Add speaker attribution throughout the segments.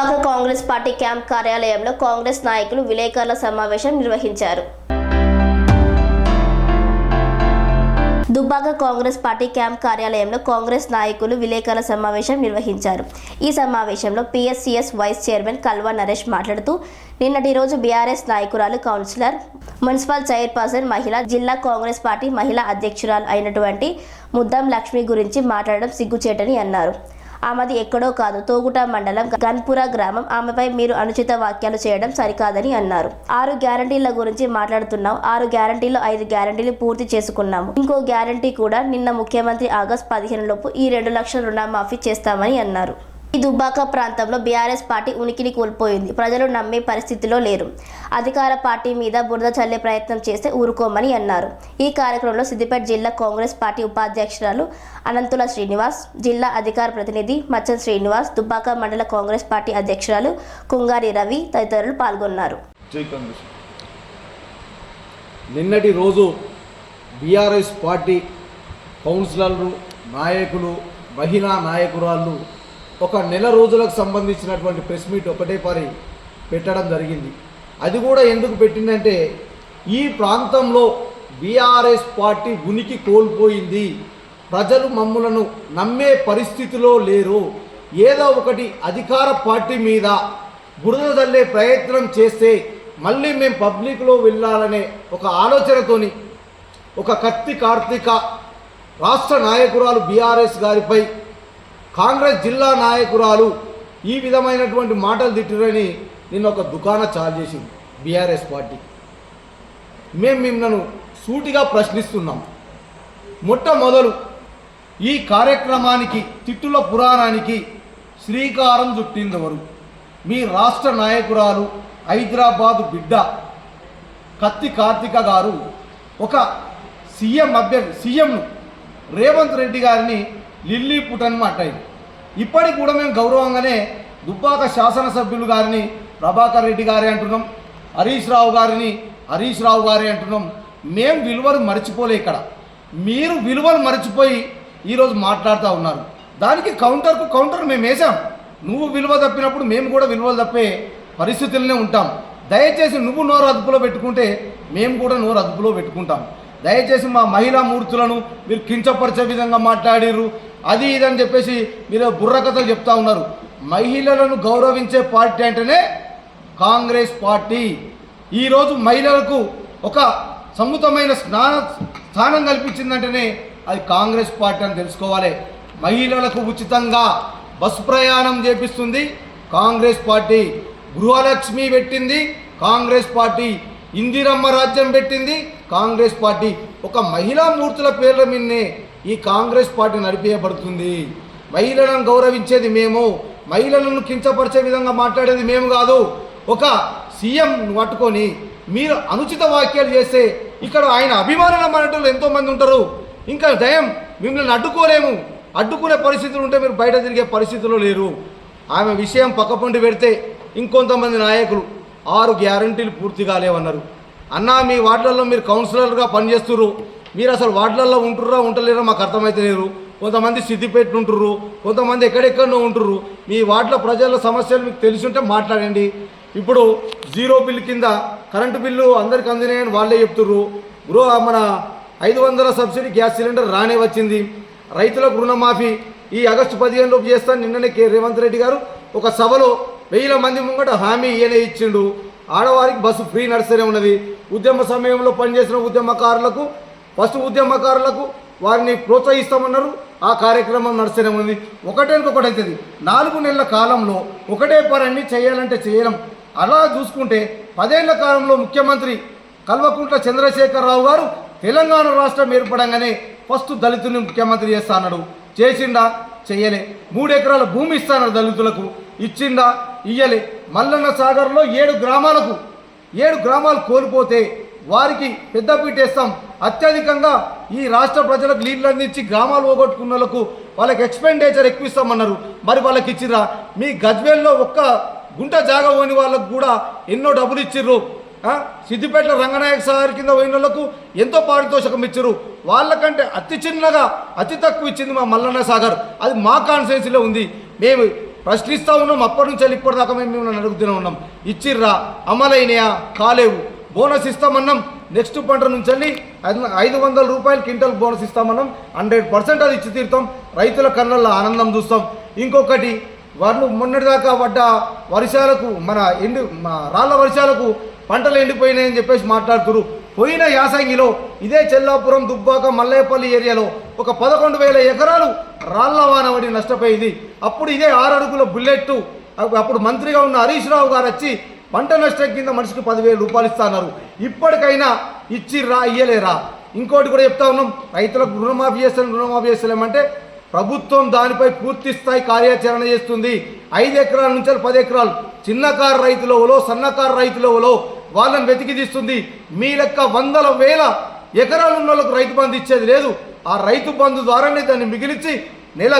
Speaker 1: Dubbaka Congress party camp కార్యాలయంలో కాంగ్రెస్ నాయకులు విలేకరుల సమావేశం నిర్వహించారు. దుబ్బాక కాంగ్రెస్ పార్టీ క్యాంప్ కార్యాలయంలో కాంగ్రెస్ నాయకులు విలేకరుల సమావేశం నిర్వహించారు. ఈ సమావేశంలో PSCS vice chairman Kalva Naresh మాట్లాడుతూ నిన్నటి రోజు బీఆర్ఎస్ నాయకురాలు కౌన్సిలర్ మున్సిపల్ చైర్పర్సన్ మహిళ జిల్లా కాంగ్రెస్ పార్టీ మహిళా అధ్యక్షురాలు అయినటువంటి ముద్దం లక్ష్మి గురించి మాట్లాడడం సిగ్గుచేటని అన్నారు. ఆమెది ఎక్కడో కాదు. తోగుట మండలం గన్పుర గ్రామం. ఆమెపై మీరు అనుచిత వాక్యాలు చేయడం సరికాదని అన్నారు. ఆరు గ్యారంటీల గురించి మాట్లాడుతున్నాం. ఆరు గ్యారంటీలు ఐదు గ్యారంటీలు పూర్తి చేసుకున్నాము. ఇంకో గ్యారంటీ కూడా నిన్న ముఖ్యమంత్రి ఆగస్ట్ పదిహేను లోపు ఈ రెండు లక్షల రుణమాఫీ చేస్తామని అన్నారు. ఈ దుబ్బాక ప్రాంతంలో బీఆర్ఎస్ పార్టీ ఉనికిని కోల్పోయింది. ప్రజలు నమ్మే పరిస్థితిలో లేరు. అధికార పార్టీ మీద బురద చల్లే ప్రయత్నం చేస్తే ఊరుకోమని అన్నారు. ఈ కార్యక్రమంలో సిద్దిపేట జిల్లా కాంగ్రెస్ పార్టీ ఉపాధ్యక్షురాలు అనంతుల శ్రీనివాస్ జిల్లా అధికార ప్రతినిధి మచ్చన్ శ్రీనివాస్ దుబ్బాక మండల కాంగ్రెస్ పార్టీ అధ్యక్షురాలు కుంగారి రవి తదితరులు పాల్గొన్నారు.
Speaker 2: నిన్నటి రోజు బీఆర్ఎస్ పార్టీ కౌన్సిలర్లు నాయకులు మహిళా నాయకురాళ్ళు ఒక నెల రోజులకు సంబంధించినటువంటి ప్రెస్ మీట్ ఒకటే పరి పెట్టడం జరిగింది. అది కూడా ఎందుకు పెట్టిందంటే ఈ ప్రాంతంలో బీఆర్ఎస్ పార్టీ ఉనికి కోల్పోయింది. ప్రజలు మమ్ములను నమ్మే పరిస్థితిలో లేరు. ఏదో ఒకటి అధికార పార్టీ మీద బురద చల్లే ప్రయత్నం చేస్తే మళ్ళీ మేము పబ్లిక్లో వెళ్ళాలనే ఒక ఆలోచనతోని ఒక కత్తి కార్తీక రాష్ట్ర నాయకురాలు బీఆర్ఎస్ గారిపై కాంగ్రెస్ జిల్లా నాయకురాలు ఈ విధమైనటువంటి మాటలు తిట్టిరని నిన్న ఒక దుకాణ చార్జ్ చేసింది బీఆర్ఎస్ పార్టీ. మేము మిమ్మల్ని సూటిగా ప్రశ్నిస్తున్నాం. మొట్టమొదలు ఈ కార్యక్రమానికి తిట్టుల పురాణానికి శ్రీకారం చుట్టిందెవరు మీ రాష్ట్ర నాయకురాలు హైదరాబాదు బిడ్డ కత్తి కార్తిక గారు ఒక సీఎం అభ్యర్థి సీఎంను రేవంత్ రెడ్డి గారిని లిల్లీ పుటన్ మాట్లాడింది ఇప్పటికి కూడా మేము గౌరవంగానే దుబ్బాక శాసనసభ్యులు గారిని ప్రభాకర్ రెడ్డి గారి అంటున్నాం హరీష్ రావు గారిని హరీష్ రావు గారి అంటున్నాం. మేము విలువలు మర్చిపోలే ఇక్కడ. మీరు విలువలు మర్చిపోయి ఈరోజు మాట్లాడుతూ ఉన్నారు. దానికి కౌంటర్కు కౌంటర్ మేము వేసాం నువ్వు విలువ తప్పినప్పుడు మేము కూడా విలువలు తప్పే పరిస్థితుల్లోనే ఉంటాం. దయచేసి నువ్వు నోరు అదుపులో పెట్టుకుంటే మేము కూడా నోరు అదుపులో పెట్టుకుంటాం. దయచేసి మా మహిళా మూర్తులను మీరు కించపరిచే విధంగా మాట్లాడిర్రు. అది ఇదని చెప్పేసి మీరు బుర్రకథలు చెప్తా ఉన్నారు. మహిళలను గౌరవించే పార్టీ అంటేనే కాంగ్రెస్ పార్టీ. ఈరోజు మహిళలకు ఒక సముతమైన స్నాన స్థానం కల్పించిందంటేనే అది కాంగ్రెస్ పార్టీ అని తెలుసుకోవాలి. మహిళలకు ఉచితంగా బస్సు ప్రయాణం చేపిస్తుంది కాంగ్రెస్ పార్టీ. గృహలక్ష్మి పెట్టింది కాంగ్రెస్ పార్టీ. ఇందిరమ్మ రాజ్యం పెట్టింది కాంగ్రెస్ పార్టీ. ఒక మహిళా మూర్తుల పేర్ల మీదనే ఈ కాంగ్రెస్ పార్టీ నడిపేయబడుతుంది. మహిళలను గౌరవించేది మేము మహిళలను కించపరిచే విధంగా మాట్లాడేది మేము కాదు. ఒక సీఎం పట్టుకొని మీరు అనుచిత వాక్యాలు చేస్తే ఇక్కడ ఆయన అభిమానులు మనటలు ఎంతోమంది ఉంటారు. ఇంకా దయం మిమ్మల్ని అడ్డుకోలేము. అడ్డుకునే పరిస్థితులు ఉంటే మీరు బయట తిరిగే పరిస్థితుల్లో లేరు. ఆమె విషయం పక్కపొండి పెడితే ఇంకొంతమంది నాయకులు ఆరు గ్యారంటీలు పూర్తి కాలేవన్నారు అన్నా మీ వార్డులలో మీరు కౌన్సిలర్గా పనిచేస్తున్నారు మీరు అసలు వార్డులలో ఉంటుర్రా ఉంటలేరా మాకు అర్థమైతే లేరు కొంతమంది సిద్దిపేట ఉంటుర్రు కొంతమంది ఎక్కడెక్కడో ఉంటుర్రు. మీ వార్డుల ప్రజల సమస్యలు మీకు తెలిసి ఉంటే మాట్లాడండి. ఇప్పుడు జీరో బిల్ కింద కరెంటు బిల్లు అందరికి అందినాయని వాళ్ళే చెప్తుర్రు. గృహ మన ఐదు వందల సబ్సిడీ గ్యాస్ సిలిండర్ రానే వచ్చింది. రైతులకు రుణమాఫీ ఈ ఆగస్టు పదిహేను లోపు చేస్తాను నిన్ననే కే రేవంత్ రెడ్డి గారు ఒక సభలో వెయ్యిల మంది ముంగట హామీ ఈయనే ఇచ్చిండు. ఆడవారికి బస్సు ఫ్రీ నడుస్తూనే ఉన్నది. ఉద్యమ సమయంలో పనిచేసిన ఉద్యమకారులకు ఫస్ట్ ఉద్యమకారులకు వారిని ప్రోత్సహిస్తామన్నారు. ఆ కార్యక్రమం నడుస్తూనే ఉంది. ఒకటేకొకటి ఒకటైతుంది నాలుగు నెలల కాలంలో ఒకటే పని చేయాలంటే చేయడం అలా చూసుకుంటే పదేళ్ళ కాలంలో ముఖ్యమంత్రి కల్వకుంట్ల చంద్రశేఖరరావు గారు తెలంగాణ రాష్ట్రం ఏర్పడంగానే ఫస్ట్ దళితుని ముఖ్యమంత్రి చేస్తా అన్నాడు. చేసిండా? చెయ్యలే మూడు ఎకరాల భూమి ఇస్తానన్నాడు దళితులకు. ఇచ్చిండా? ఇయ్యలే. మల్లన్న సాగర్లో ఏడు గ్రామాలకు ఏడు గ్రామాలు కోల్పోతే వారికి పెద్దపీట వేస్తాం. అత్యధికంగా ఈ రాష్ట్ర ప్రజలకు నీళ్ళు అందించి గ్రామాలు పోగొట్టుకున్న వాళ్ళకు వాళ్ళకి ఎక్స్పెండిచర్ ఎక్కువ ఇస్తామన్నారు మరి వాళ్ళకి ఇచ్చిర్రా? మీ గజ్వేల్లో ఒక్క గుంట జాగా పోని వాళ్ళకు కూడా ఎన్నో డబ్బులు ఇచ్చిర్రు. ఆ? సిద్దిపేటలో రంగనాయక సాగర్ కింద పోయిన వాళ్ళకు ఎంతో పారితోషకం ఇచ్చారు వాళ్ళకంటే అతి చిన్నగా అతి తక్కువ ఇచ్చింది మా మల్లన్న సాగర్. అది మా కాన్స్టిట్యున్సీలో ఉంది. మేము ప్రశ్నిస్తూ ఉన్నాం. అప్పటి నుంచి ఇప్పటిదాకా మేము మిమ్మల్ని అడుగుతూనే ఉన్నాం. ఇచ్చిర్రా? అమలైనయా? కాలేవు. బోనస్ ఇస్తామన్నాం. నెక్స్ట్ పంట నుంచి వెళ్ళి ఐదు- ఐదు వందల రూపాయలు క్వింటల్ బోనస్ ఇస్తామన్నాం. హండ్రెడ్ పర్సెంట్ అది ఇచ్చి తీరుతాం. రైతుల కన్నుల్లో ఆనందం చూస్తాం. ఇంకొకటి వాళ్ళు మొన్నటిదాకా పడ్డ వర్షాలకు మన ఎండు రాళ్ళ వర్షాలకు పంటలు ఎండిపోయినాయని చెప్పేసి మాట్లాడుతురు పోయిన యాసంగిలో ఇదే చెల్లాపురం దుబ్బాక మల్లేపల్లి ఏరియాలో ఒక పదకొండు వేల ఎకరాలు రాళ్ళ వానబడి నష్టపోయింది. అప్పుడు ఇదే ఆరు అడుగుల బుల్లెట్ అప్పుడు మంత్రిగా ఉన్న హరీష్ రావు గారు వచ్చి పంట నష్టం కింద మనిషికి పదివేల రూపాయలు ఇస్తున్నారు ఇప్పటికైనా ఇచ్చిర్రా ఇయ్యలేరా? ఇంకోటి కూడా చెప్తా ఉన్నాం. రైతులకు రుణమాఫీ చేస్తాం రుణమాఫీ చేస్తలేమంటే ప్రభుత్వం దానిపై పూర్తి స్థాయి కార్యాచరణ చేస్తుంది. ఐదు ఎకరాల నుంచి పది ఎకరాలు. చిన్నకారు రైతులవలో సన్నకారు రైతులవలో వాళ్ళని వెతికి తీస్తుంది. మీ లెక్క వందల వేల ఎకరాలు ఉన్న వాళ్ళకు రైతు బంధు ఇచ్చేది లేదు. ఆ రైతు బంధు ద్వారానే దాన్ని మిగిలిచి నెల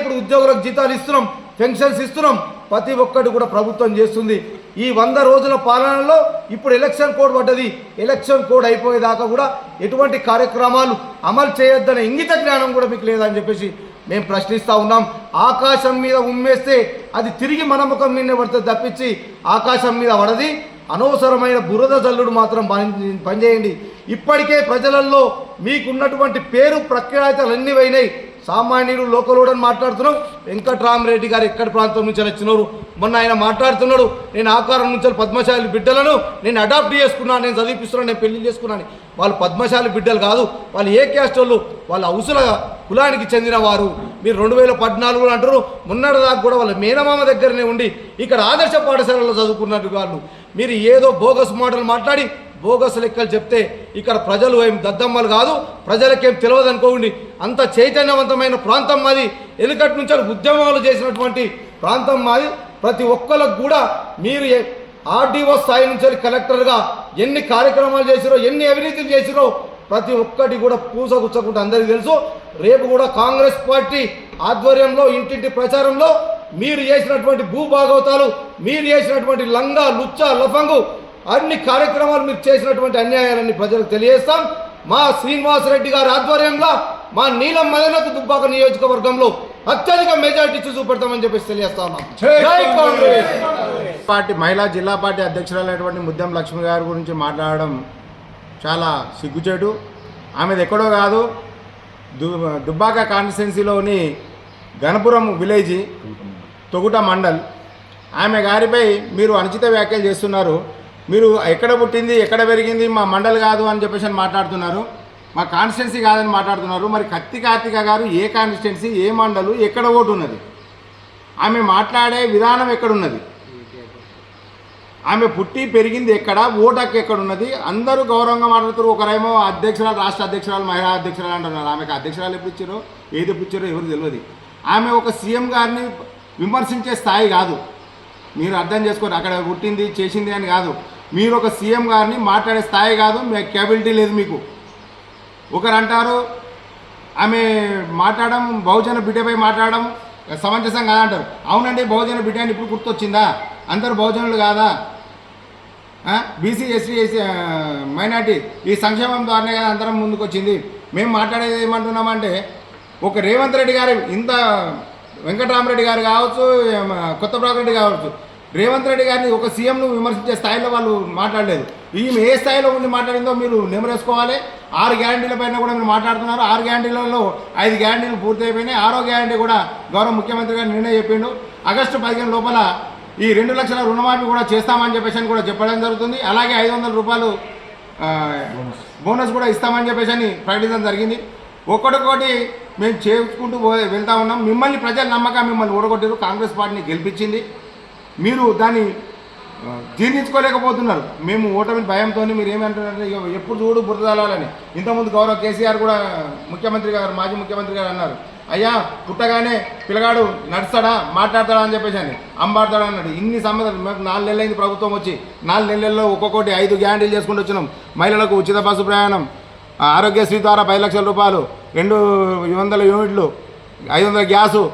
Speaker 2: ఇప్పుడు ఉద్యోగులకు జీతాలు ఇస్తున్నాం పెన్షన్స్ ఇస్తున్నాం. ప్రతి ఒక్కటి కూడా ప్రభుత్వం చేస్తుంది. ఈ వంద రోజుల పాలనలో ఇప్పుడు ఎలక్షన్ కోడ్ పడ్డది. ఎలక్షన్ కోడ్ అయిపోయేదాకా కూడా ఎటువంటి కార్యక్రమాలు అమలు చేయొద్దనే ఇంగిత జ్ఞానం కూడా మీకు లేదని చెప్పేసి మేము ప్రశ్నిస్తూ ఉన్నాం. ఆకాశం మీద ఉమ్మేస్తే అది తిరిగి మన ముఖం మీద పడుతుంది తప్పించి ఆకాశం మీద పడది. అనవసరమైన బురద జల్లుడు మాత్రం పని- పనిచేయండి. ఇప్పటికే ప్రజలలో మీకున్నటువంటి పేరు ప్రఖ్యాతలు పోయినాయి. సామాన్యుడు లోకలోడని మాట్లాడుతున్నాం. వెంకట్రామరెడ్డి గారు ఎక్కడి ప్రాంతం నుంచి వచ్చినారు? మొన్న ఆయన మాట్లాడుతున్నాడు. నేను ఆకారం నుంచి పద్మశాలి బిడ్డలను నేను అడాప్ట్ చేసుకున్నాను నేను చదివిస్తున్నాను నేను పెళ్ళి చేసుకున్నాను వాళ్ళు పద్మశాలి బిడ్డలు కాదు వాళ్ళు ఏ క్యాస్ట్ వాళ్ళు? వాళ్ళ అవసర కులానికి చెందిన వారు. మీరు రెండు వేల పద్నాలుగులో అంటారు. మొన్నటి దాకా కూడా వాళ్ళ మేనమామ దగ్గరనే ఉండి ఇక్కడ ఆదర్శ పాఠశాలలో చదువుకున్నట్టు వాళ్ళు. మీరు ఏదో బోగస్ మాటలు మాట్లాడి బోగస్ లెక్కలు చెప్తే ఇక్కడ ప్రజలు ఏం దద్దమ్మలు కాదు ప్రజలకేం తెలియదు అనుకోండి అంత చైతన్యవంతమైన ప్రాంతం మాది. వెనుకటి నుంచి ఉద్యమాలు చేసినటువంటి ప్రాంతం మాది. ప్రతి ఒక్కరికి కూడా మీరు ఆర్డీఓ స్థాయి నుంచి కలెక్టర్గా ఎన్ని కార్యక్రమాలు చేసిరో ఎన్ని అవినీతులు చేసిరో ప్రతి ఒక్కటి కూడా పూసగుచ్చకుండా అందరికీ తెలుసు. రేపు కూడా కాంగ్రెస్ పార్టీ ఆధ్వర్యంలో ఇంటింటి ప్రచారంలో మీరు చేసినటువంటి భూభాగవతాలు మీరు చేసినటువంటి లంగా లుచ్చ లఫంగు అన్ని కార్యక్రమాలు మీరు చేసినటువంటి అన్యాయాలన్నీ ప్రజలకు తెలియజేస్తాం. మా శ్రీనివాసరెడ్డి గారి ఆధ్వర్యంలో మా నీలం మదనకు దుబ్బాక నియోజకవర్గంలో అత్యధిక మెజార్టీ చూపెడతామని చెప్పేసి తెలియజేస్తా ఉన్నాం. జై కాంగ్రెస్!
Speaker 3: పార్టీ మహిళా జిల్లా పార్టీ అధ్యక్షురాలైనటువంటి ముద్దం లక్ష్మి గారి గురించి మాట్లాడడం చాలా సిగ్గుచేటు. ఆమెది ఎక్కడో కాదు. దు దుబ్బాక కాన్స్టిట్యున్సీలోని గణపురం విలేజ్ తొగుట మండల్. ఆమె గారిపై మీరు అనుచిత వ్యాఖ్యలు చేస్తున్నారు. మీరు ఎక్కడ పుట్టింది ఎక్కడ పెరిగింది మా మండలి కాదు అని చెప్పేసి అని మాట్లాడుతున్నారు. మా కాన్స్టిట్యున్సీ కాదని మాట్లాడుతున్నారు. మరి కత్తి కార్తిక గారు ఏ కాన్స్టిట్యున్సీ ఏ మండలు ఎక్కడ ఓటు ఉన్నది? ఆమె మాట్లాడే విధానం ఎక్కడున్నది? ఆమె పుట్టి పెరిగింది ఎక్కడ? ఓటక్ ఎక్కడున్నది? అందరూ గౌరవంగా మాట్లాడుతారు ఒకరేమో అధ్యక్షురాలు రాష్ట్ర అధ్యక్షురాలు మహిళా అధ్యక్షురాలు అంటున్నారు. ఆమెకు అధ్యక్షురాలు ఎప్పుడు ఇచ్చారో ఏది ఎప్పుడు ఇచ్చారో ఎవరు తెలియదు. ఆమె ఒక సీఎం గారిని విమర్శించే స్థాయి కాదు. మీరు అర్థం చేసుకోండి. అక్కడ పుట్టింది చేసింది అని కాదు. మీరు ఒక సీఎం గారిని మాట్లాడే స్థాయి కాదు మీ క్యాబిలిటీ లేదు మీకు. ఒకరు అంటారు ఆమె మాట్లాడడం బహుజన బిడ్డపై మాట్లాడడం సమంజసం కాదంటారు. అవునండి బహుజన బిడ్డ అని ఇప్పుడు గుర్తొచ్చిందా? అందరు బహుజనులు కాదా? బీసీ ఎస్సీ ఎస్సీ మైనార్టీ ఈ సంక్షేమం ద్వారానే కదా అందరం ముందుకు వచ్చింది మేము మాట్లాడేది ఏమంటున్నామంటే ఒక రేవంత్ రెడ్డి గారు ఇంత వెంకటరామరెడ్డి గారు కావచ్చు కొత్త రెడ్డి కావచ్చు రేవంత్ రెడ్డి గారిని ఒక సీఎంను విమర్శించే స్థాయిలో వాళ్ళు మాట్లాడలేదు. ఈమె ఏ స్థాయిలో ఉండి మాట్లాడిందో మీరు నెమరేసుకోవాలి. ఆరు గ్యారంటీల పైన కూడా మీరు మాట్లాడుతున్నారు. ఆరు గ్యారంటీలలో ఐదు గ్యారంటీలు పూర్తి అయిపోయినాయి ఆరో గ్యారంటీ కూడా గౌరవ ముఖ్యమంత్రి గారు నిర్ణయం చెప్పిండు. ఆగస్టు పదిహేను లోపల ఈ రెండు లక్షల రుణమాఫీ కూడా చేస్తామని చెప్పేసి అని కూడా చెప్పడం జరుగుతుంది. అలాగే ఐదు వందల రూపాయలు బోనస్. కూడా ఇస్తామని చెప్పేసి అని ప్రకటించడం జరిగింది. ఒక్కొక్కటి మేము చేసుకుంటూ వెళ్తా ఉన్నాం. మిమ్మల్ని ప్రజల నమ్మకం మిమ్మల్ని ఓడగొట్టారు కాంగ్రెస్ పార్టీని గెలిపించింది. మీరు దాన్ని జీర్ణించుకోలేకపోతున్నారు. మేము ఓటమి భయంతో మీరు ఏమంటున్నారు ఎప్పుడు చూడు బురదలాలని ఇంతకుముందు గౌరవ కేసీఆర్ కూడా ముఖ్యమంత్రి గారు మాజీ ముఖ్యమంత్రి గారు అన్నారు. అయ్యా పుట్టగానే పిల్లగాడు నడుస్తాడా మాట్లాడతాడా అని చెప్పేసి అని. అంబాడతాడా అన్నాడు. ఇన్ని సంబంధాలు మాకు నాలుగు నెలలైంది ప్రభుత్వం వచ్చి. నాలుగు నెలల్లో ఒక్కొక్కటి ఐదు గ్యారంటీలు చేసుకుంటూ వచ్చినాం. మహిళలకు ఉచిత బస్సు ప్రయాణం ఆరోగ్యశ్రీ ద్వారా పది లక్షల రూపాయలు రెండు వందల యూనిట్లు ఐదు వందల గ్యాసు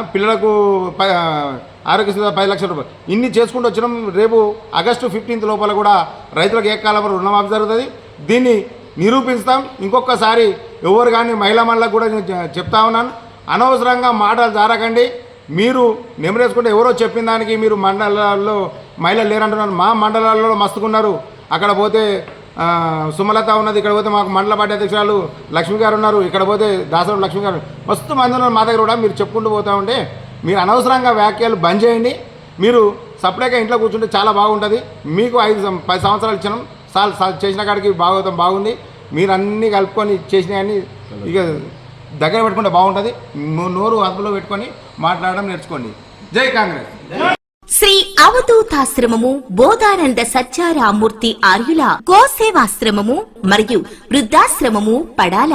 Speaker 3: పిల్లలకు ప- ఆరోగ్యశ్రీ ద్వారా పది లక్షల రూపాయలు. ఇన్ని చేసుకుంటూ వచ్చినాం రేపు ఆగస్టు ఫిఫ్టీన్త్ లోపల కూడా రైతులకు ఏకాలం రుణమాఫీ జరుగుతుంది? దీన్ని నిరూపిస్తాం. ఇంకొకసారి ఎవరు కానీ మహిళా మండలకు కూడా నేను చెప్తా ఉన్నాను. అనవసరంగా మాటలు జారకండి. మీరు నెమరేసుకుంటే ఎవరో చెప్పిన దానికి మీరు మండలాల్లో మహిళలు లేరంటున్నారు. మా మండలాల్లో మస్తుకున్నారు. అక్కడ పోతే సుమలత ఉన్నది ఇక్కడ పోతే మాకు మండల పార్టీ అధ్యక్షురాలు లక్ష్మి గారు ఉన్నారు. ఇక్కడ పోతే దాసరం లక్ష్మి గారు మస్తు మంది ఉన్నారు మా దగ్గర కూడా. మీరు చెప్పుకుంటూ పోతా ఉంటే మీరు అనవసరంగా వ్యాఖ్యలు బంద్ చేయండి. మీరు సపరేట్గా ఇంట్లో కూర్చుంటే చాలా బాగుంటుంది. మీకు ఐదు పది సంవత్సరాలు ఇచ్చినాం. సార్ సార్ చేసిన కాడికి భాగవతం బాగుంది. మీరు అన్నీ కలుపుకొని చేసినవన్నీ ఇక దగ్గర పెట్టుకుంటే బాగుంటుంది. నోరు అదుపులో పెట్టుకొని మాట్లాడడం నేర్చుకోండి. జై కాంగ్రెస్.
Speaker 4: శ్రీ అవధూతాశ్రమము బోధానంద సత్యారామూర్తి ఆర్యుల గోసేవాశ్రమము మరియు వృద్ధాశ్రమము పడాల.